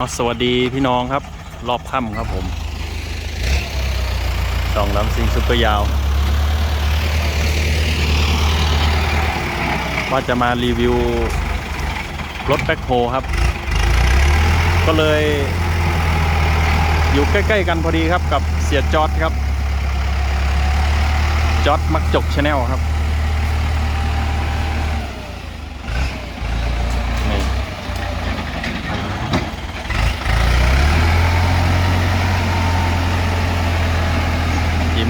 สวัสดีพี่น้องครับ รอบค่ำครับผมช่องน้ำซิงซุปเปอร์ยาว ว่าจะมารีวิว รถแบ็คโฮครับ ก็เลย อยู่ใกล้ ๆ กันพอดีครับกับเสียจอดครับ จอดมักจกชาแนลครับ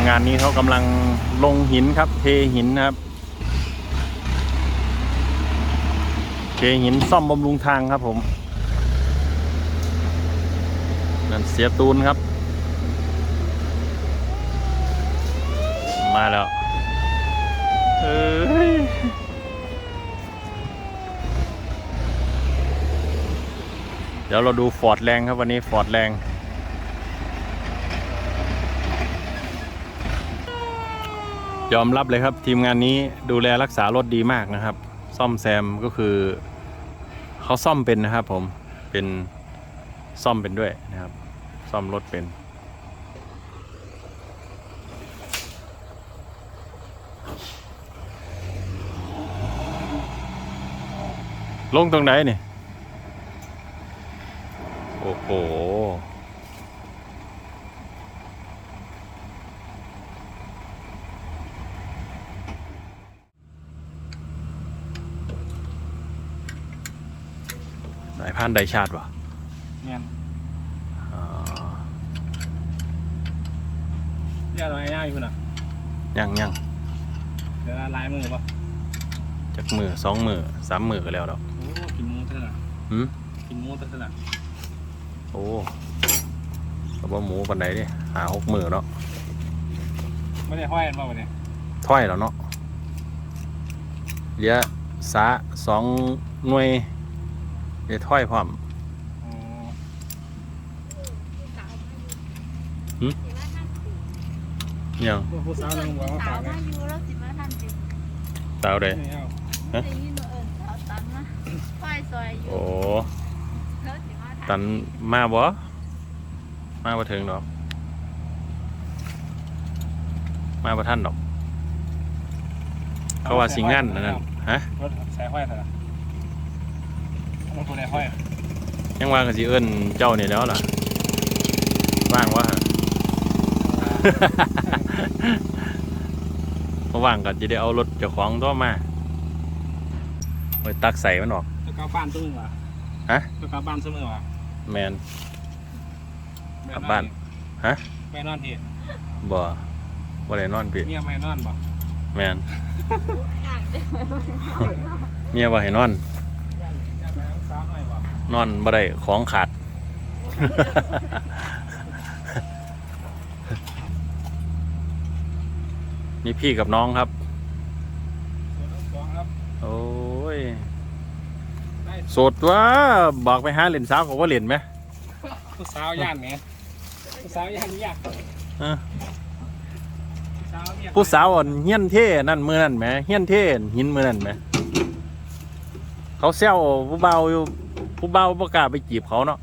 งานนี้เขากำลังลงหินครับเทหินครับเทหินซ่อมบำรุงทางครับผมนั่นเสียตูนครับ มาแล้วเอ้ยเดี๋ยวเราดูฟอร์ดแรงครับวันนี้ฟอร์ดแรง ยอมรับเลยครับทีมงานนี้ดูแลรักษารถดีมากนะครับ ซ่อมแซมก็คือเขาซ่อมเป็นนะครับ ผมเป็นซ่อมเป็นด้วยนะครับ ซ่อมรถเป็น ลงตรงไหนนี่โอ้โห สายพันธุ์ไดชาติวะเนี่ยอ๋อเรียกอะไรง่ายคุณอะยังยังเดี๋ยวลายมือป่ะจากมือสองมือสามมือก็แล้วดอกโอ้กินมูเท่านั้นหืมกินมูเท่านั้นโอ้กระเพาะหมูปันไหนดิหาหกมือเนาะไม่ได้ห้อยกันป่ะวันนี้ถ้อยแล้วเนาะเหลือสาสองหน่วย เหลือถ้อยพร้อมโอ้ยังผู้สาวนึงบอกว่าสาฝาวกไงมาอยู่แล้วสิมาทันสิตาวได้ไม่เอาได้ยินว่าเอิญสาวตันมาคอยซอยอยู่โอ้แล้วสิมาทัตันมาบ่มาบ่ถึงดอก มาบ่ท่านดอก เขาว่าสิงานอันนั่นฮะรถใส่ห้อยเท่าไหร่รถตัวไหนห้อยยังว่ากันสิเอิ้นเจ้านี่แล้วล่ะว่างวะเพราะว่างก็จะได้เอารถเจ้าของตัวมาไปตักใส่มันออก ตัวกลับบ้านตัวมึงวะฮะ ตัวกลับบ้านตัวมึงวะแมน กลับบ้านฮะแม่นอนเหตุบ่บ่ได้นอนพี่เมียแม่นอนบ่แมนอ่างเต็มเมียว่าให้นอน อยากไปหาสาวห น่อยบ่นอนบ่ได้ของขาด นี่พี่กับน้องครับส่วนรถสองครับโอ้ยได้สดว่าบอกไปหาเล่นสาวก็ว่าเล่นไหมผู้สาวย่านไหมผู้สาวย่านยากเออผู้สาวเมียผู้สาวอ่อนเฮี้ยนเท่นั่นมือนั่นไหมเฮี้ยนเท่หินมือนั่นไหมเขาแซวผู้เบาอยู่ ผู้เบาประกล้าศไปจีบเขาเนาะ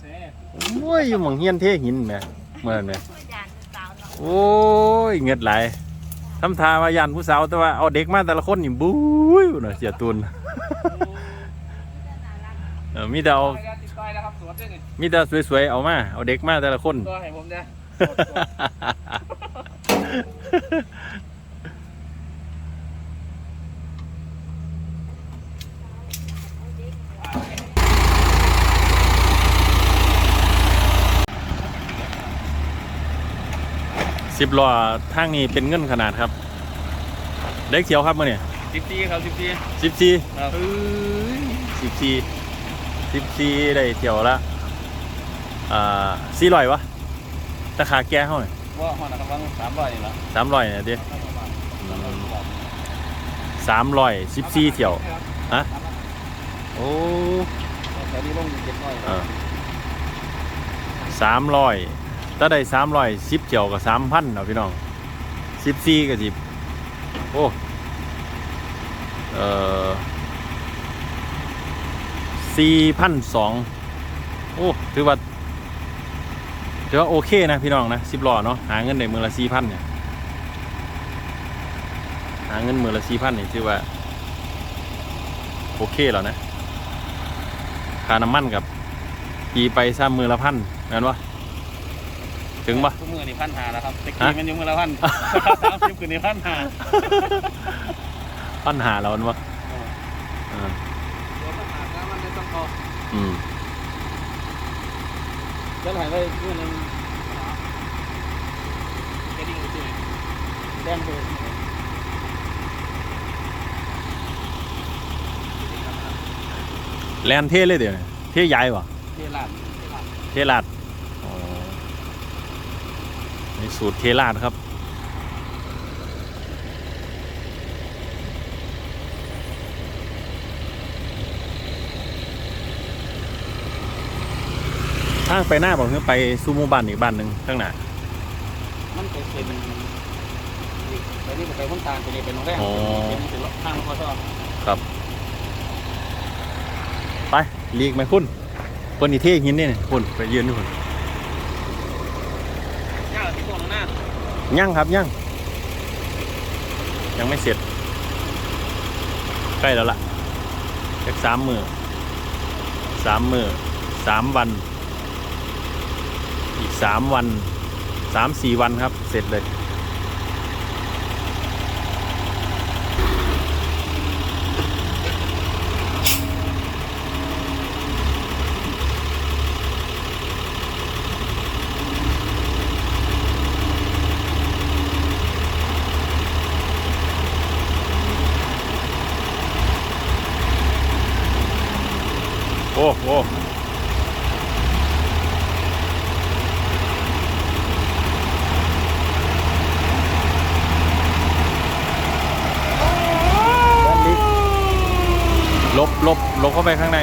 เซ่โอ้ยอยู่หมองเฮี้ยนเท่หินไหมมือนั่นไหมผู้ยานสาวเนาะโอ้ยเงือดไหลทำทามายันผู้สาวแต่ว่าเอาเด็กมาแต่ละคนนี่บุ้ยเนาะเสียตุนเออมีแต่เอาติดต่อยแล้วครับสวนด้วยนี่มีแต่สวยๆเอามา เอาเด็กมาแต่ละคนตัวให้ผมเนี่ย สิบล้อทางนี้เป็นเงินขนาดครับ เด็กเขียวครับมื่อนี่สิบสี่ครับสิบสี่สิบสี่ครับเอ้ยสิบสี่สิบสี่ได้เที่ยวละอ่าสี่ร้อยวะราคาแก้เท่าไหร่ว่าห้องนะครับว่าสามร้อยนี่ละสามร้อยเนี่ยดิสามร้อยสิบสี่เที่ยวฮะโอ้แถวนี้ลงเจ็ดร้อยสามร้อย ถ้าได้สามร้อยสิบเที่ยวกับสามพันเนาะพี่น้องสิบสี่กับสิบโอ้เอ่อสี่พันสองโอ้ ถือว่าถือว่าโอเคนะพี่น้องนะสิบล้อเนาะหาเงินในมือละสี่พันเนี่ยหาเงินมือละสี่พันเนี่ยถือว่า โอเคแล้วนะค่าน้ำมันกับปีไปซ้ำมือละพันนั่นวะ ถึงปะ ทุกมือนี่พันหาแล้วครับตะฮะกี้มันอยุ่มือละพันสามสิบคืนนี่พันหาปัญหาเราอันวะอ่าเดี๋ยวพันหาแล้วมันได้ต้องพออืมจะหายไปเมื่อนึงแค่นี้ก็คือแดงไปแลนเท่เลยเดี๋ยวนี้เท่ใหญ่ปะเทลาดเทลาดเทลาดอ๋อ นี่สูตรเทลาดครับ ทางไปหน้าบอกคือไปซูโมบ้านอีกบ้านหนึ่งข้างหน้า มันก็เป็นไปนี่ก็ไปพ้นตาลไปนี่เป็นโรงแรมอ๋อเป็นเป็นทางพอชอบครับ ไปลีกไหมคุณคนอีเท่หินนี่นี่คุณไปยืนนี่คุณ ย่าที่ตัวหน้า ยั่งครับยั่งยังไม่เสร็จ ใกล้แล้วล่ะอีกสามมือสามมือสามวัน อีกสามวันสามสี่วันครับ เสร็จเลย โอ้โหลบ ลงเข้าไปข้างใน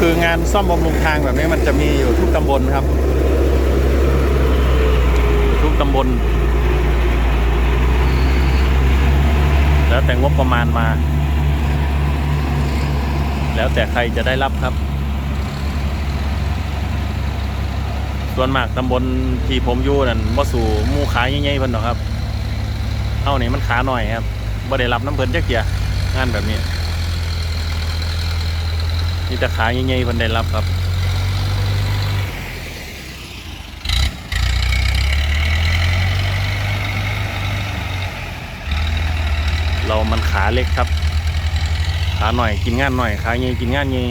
คืองานซ่อมบำรุงทางแบบนี้มันจะมีอยู่ทุกตำบลครับ ทุกตำบล แล้วแต่งบประมาณมา แล้วแต่ใครจะได้รับครับ ส่วนมากตำบลที่ผมอยู่นั่นบ่สู่มู่ขายใหญ่ๆเพิ่นหรอกครับเท่านี้มันขาหน่อยครับบ่ได้รับน้ำเพิ่นจักเกียงานแบบนี้ มีแต่ขาใหญ่ๆเพิ่นได้รับครับเรามันขาเล็กครับ ขาหน่อยกินงานหน่อย ขาใหญ่กินงานใหญ่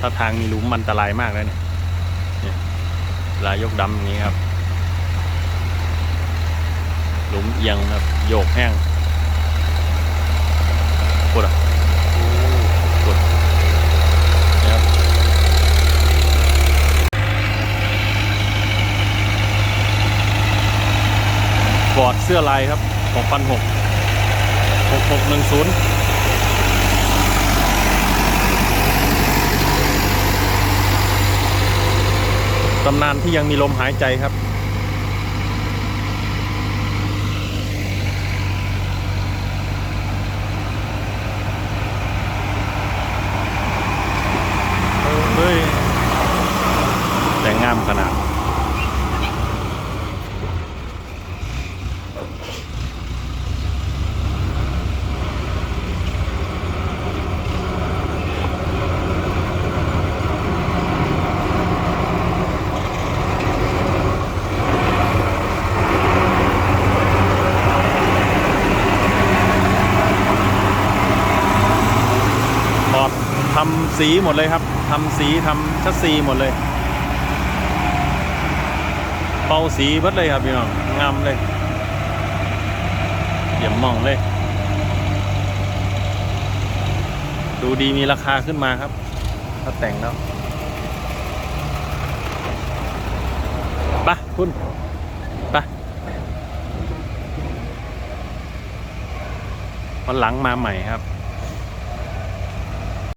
ถ้าทางมีหลุมมันอันตรายมากเลยเนี่ย ลายกดำอย่างนี้ครับ หลุมเอียงครับ โยกแห้งปวดอะปวดนี่ยครับฟอร์ดเสื้อลายครับ6,600 6610ตำนานที่ยังมีลมหายใจครับ เฮ้ย แต่งงามขนาดำ สีหมดเลยครับทำสีทำชัดซีหมดเลย เป่าสีเบิดเลยครับพี่น้องงามเลยเยี่ยมมองเลย ดูดีมีราคาขึ้นมาครับถ้าแต่งแล้วไปะคุณไปะวันหลังมาใหม่ครับ